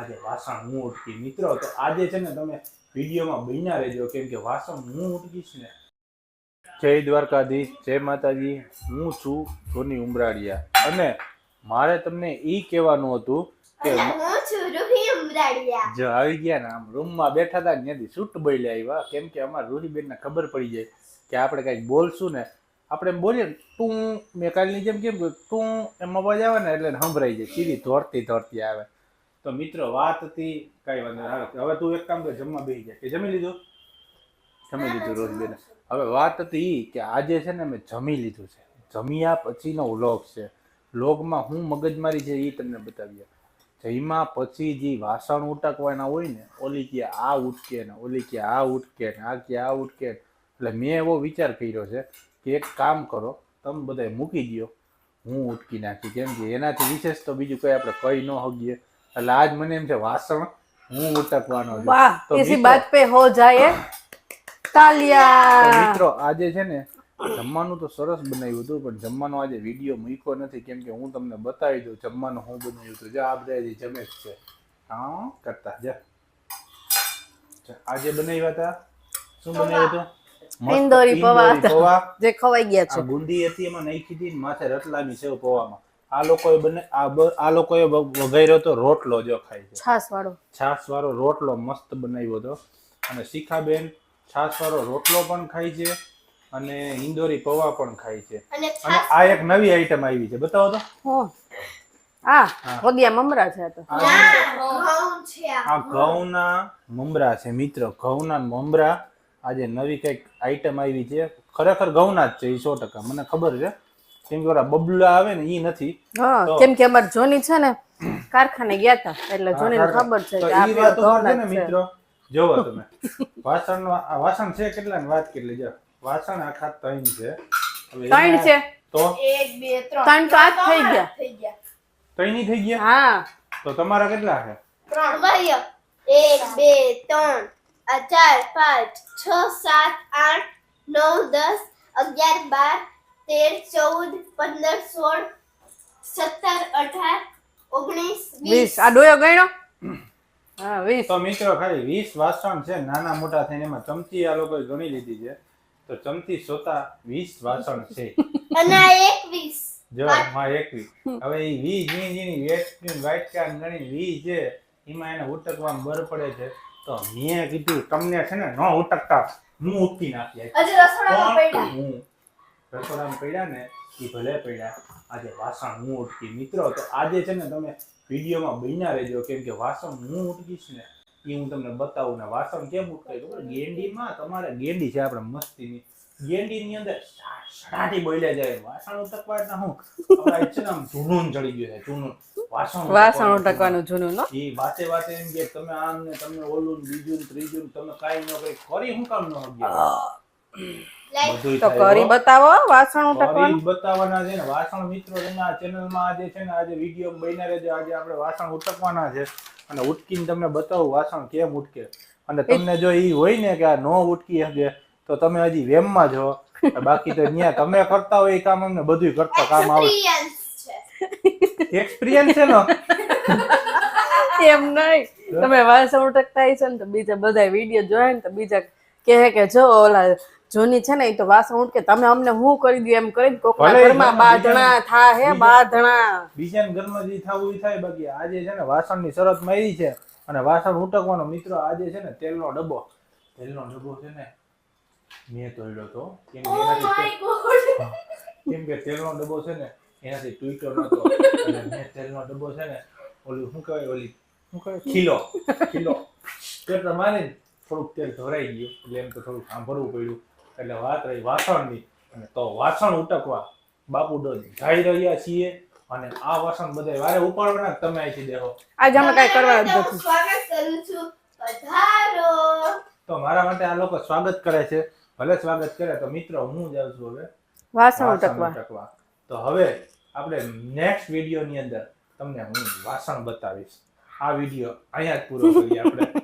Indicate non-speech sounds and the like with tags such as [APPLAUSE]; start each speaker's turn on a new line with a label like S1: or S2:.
S1: આજે વાસણ હું ઉટકી મિત્રો તો આજે છે ને તમે વિડીયોમાં બન્યા રહેજો કેમ કે વાસણ હું ઉટકીશ ને જય દ્વારકાધીશ જય માતાજી હું છું ધોની ઉમરાડિયા અને મારે તમને એ કહેવાનું હતું કે જો આવી ગયા ને આમ રૂમમાં બેઠા હતા ત્યાંથી સૂટ બોલ્યા આવ્યા કેમ કે અમારે રૂહીબેનને ખબર પડી જાય કે આપણે કાંઈક બોલશું ને. આપણે એમ બોલીએ તું મેં કાલની જેમ કેમ તું એમ અવાજ આવે ને એટલે સંભળાઈ જાય સીધી ધોરતી ધોરતી આવે. તો મિત્રો વાત હતી કઈ વાંધો નહીં. હવે તું એક કામ કર, જમવા બેસી જાય કે જમી લીધું? જમી લીધું રોજ બેને. હવે વાત હતી કે આજે છે ને મેં જમી લીધું છે. જમ્યા પછીનો વ્લોગ છે. વ્લોગમાં હું મગજમારી છે એ તમને બતાવીએ. જમ્યા પછી જે વાસણ ઉટકવાના હોય ને, ઓલી કે આ ઉટકે ને, ઓલી કે આ ઉટકે ને, આ કે આ ઉટકે. એટલે મેં એવો વિચાર કર્યો છે કે એક કામ કરો, તમે બધાય મૂકી દ્યો. હું ઉટકી નાખી. કેમ કે એનાથી વિશેષ તો બીજું કંઈ આપણે કહી ન હગીએ. એટલે આજ મને એમ છે વાસણ હું ઉટકવાનો મિત્રો આજે છે ને જમવાનું તો સરસ બનાવ્યું હતું પણ જમવાનું આજે વીડિયો મૂક્યો નથી. કેમ કે હું તમને બતાવી દઉં જમવાનું હું બનાવ્યું હતું. જો આ બધા જે જમે છે. હા કરતા જ. આજે બનાવ્યા હતા? શું બનાવ્યું હતું?
S2: ઇન્દોરી પૌવા. જે ખવાઈ ગયા છે.
S1: બુંદી હતી એમાં નાખી હતી માથે રતલાની છે પૌવામાં. આ લોકોએ બને આ બ- આ લોકોએ વઘાર્યો તો રોટલો જો ખાય છે.
S2: છાસ વાળો
S1: છાસ વાળો રોટલો મસ્ત બનાવ્યો હતો. અને શિખાબેન છાસ વાળો રોટલો પણ ખાય છે અને ઇંદોરી પૌવા પણ ખાય છે.
S3: અને
S1: આ એક નવી આઈટમ આવી છે. બતાવો તો.
S2: આ
S1: હા.
S2: મમરા છે આ તો.
S1: આ
S3: ઘઉં છે આ.
S1: આ ઘઉંના મમરા છે મિત્રો. ઘઉંના મમરા આજે નવી કંઈક આઈટમ આવી છે. ખરેખર ઘઉંના જ છે એ સો ટકા. મને ખબર છે. કેમ કે ઓલા બબલા આવે ને ઈ નથી.
S2: કેમ કે અમાર જોની છે ને કારખાને ગયા હતા એટલે
S1: જોની
S2: ખબર છે કે આ
S1: વાત છે ને મિત્રો. જોવો તમે. વાસણ વાસણ છે કેટલા વાત કેટલી જો વાસણ આખા ત્રણ છે.
S2: ત્રણ છે.
S1: તો?
S3: એક બે ત્રણ.
S2: ત્રણ તો આ થઈ ગયા.
S3: થઈ ગયા.
S1: ત્રણ થઈ ગયા?
S2: હા.
S1: તો તમારા કેટલા છે?
S3: ત્રણ. ભાઈઓ એક બે ત્રણ. આ ચાર પાંચ છ સાત આઠ નવ દસ અગિયાર બાર તેર ચૌદ પંદર સોળ સત્તર અઢાર ઓગણીસ
S2: વીસ. આ ડોયો ગણ્યો? હા વીસ.
S1: તો મિત્રો ખાલી વીસ વાસણ છે. નાના મોટા થઈને એમાં ચમચી આ લોકોએ ગણી લીધી છે. તો ચમચી સોતા વીસ વાસણ છે.
S3: અને આ એકવીસ
S1: જો માં એકવી હવે એ વી ઝીણી ઝીણી વેસ્ટ વાઇટ કાર્ડ ગણી વી છે. એમાં એને ઉટકવામાં બર પડે છે. તો મેં કીધું તમને છે ને ન ઉટકતા હું ઉટકી નાખી
S3: હજી
S1: હું રસોડામાં પડ્યા ને એ ભલે પડ્યા આજે વાસણ હું ઉટકી મિત્રો તો આજે છે ને તમે વિડીયોમાં બન્યા રહેજો કેમ કે વાસણ હું ઉટકીશ ને એ હું તમને બતાવું ને વાસણ કેમ ઉટકાય ખબર? ગેંડીમાં તમારે ગેંડી છે આપણે મસ્તીની ગેંડીની અંદર સડાટી બોલ્યા જાય. વાસણ ઉટકવા એટલે હું છે ને આમ જૂનું ચડી ગયું છે જૂનું વાસણ
S2: વાસણ
S1: ઉટકવાનું
S2: ઉટકવાનું જૂનું નો
S1: એ વાતે વાતે એમ કે તમે આમ ને તમે ઓલું બીજું ત્રીજું તમે કાંઈ ન કઈ કરી હું કામ ન હગ્યા
S2: તો કરી બતાવો વાસણ
S1: કરી
S2: ઉટકવાનું.
S1: બતાવવાના છે ને વાસણ મિત્રો તમે આ ચેનલમાં આજે છે ને આજે વીડિયો બન્યા રહેજો. આજે આપણે વાસણ ઉટકવાના છે. અને ઉટકીને તમને બતાવું વાસણ કેમ ઉટકે. અને તમને જો ઈ હોય ને કે આ નો ઉટકી શકે તો તમે હજી વેમમાં છો બાકી તો ત્યાં તમે કરતા હોય એ કામ અમને બધું કરતા કામ આવે.
S3: એક્સપિરિયન્સ છે.
S1: નો?
S2: એમ નહીં. તમે વાસણ ઉટકતા હશો ને તો બીજા બધા વીડિયો જોયા ને તો બીજા કહે કે જો ઓલા જોની છે ને એ તો વાસણ કે તમે અમને હું કરી દઉં એમ કરી કોકના
S1: ભલે
S2: ઘરમાં
S1: બા
S2: જણા થા હે
S1: બીજા-
S2: બાધણા
S1: બીજાના ઘરમાં જે થાવું એ થાય બાકી. આજે છે ને વાસણની શરત મારી છે અને વાસણ ઉટકવાનો મિત્રો આજે છે ને તેલનો ડબ્બો. તેલનો ડબ્બો છે ને મેં તોડ્યો તો. કેમ કે એનાથી કેમ કે તેલનો ડબ્બો છે ને એનાથી તૂટ્યો નતો. એટલે મેં તેલનો ડબ્બો છે ને ઓલી શું કહેવાય ઓલી શું કહેવાય? ખીલો. ખીલો. તે પ્રમાણે થોડુંક તેલ ધોરાઈ ગયું. એટલે એમ તો થોડુંક સાંભળવું પડ્યું. એટલે વાત રહી વાસણની. તો વાસણ ઉટકવા બાપુ ડોન જઈ રહ્યા છીએ અને આ વાસણ બધા વારે ઉપાડવાના તમે અહીંથી દેહો.
S2: આજે અમે કઈ કરવા જ નથી.
S3: સ્વાગત કરું છું. પધારો.
S1: તો મારા માટે આ લોકો સ્વાગત કરે છે. ભલે સ્વાગત કરે તો મિત્રો હું જાઉં છું હવે?
S2: વાસણ
S1: ઉટકવા. તો હવે આપણે નેક્સ્ટ વિડીયોની અંદર તમને હું વાસણ બતાવીશ. આ વીડિયો અહીંયા જ પૂરો કરીએ આપણે. [LAUGHS]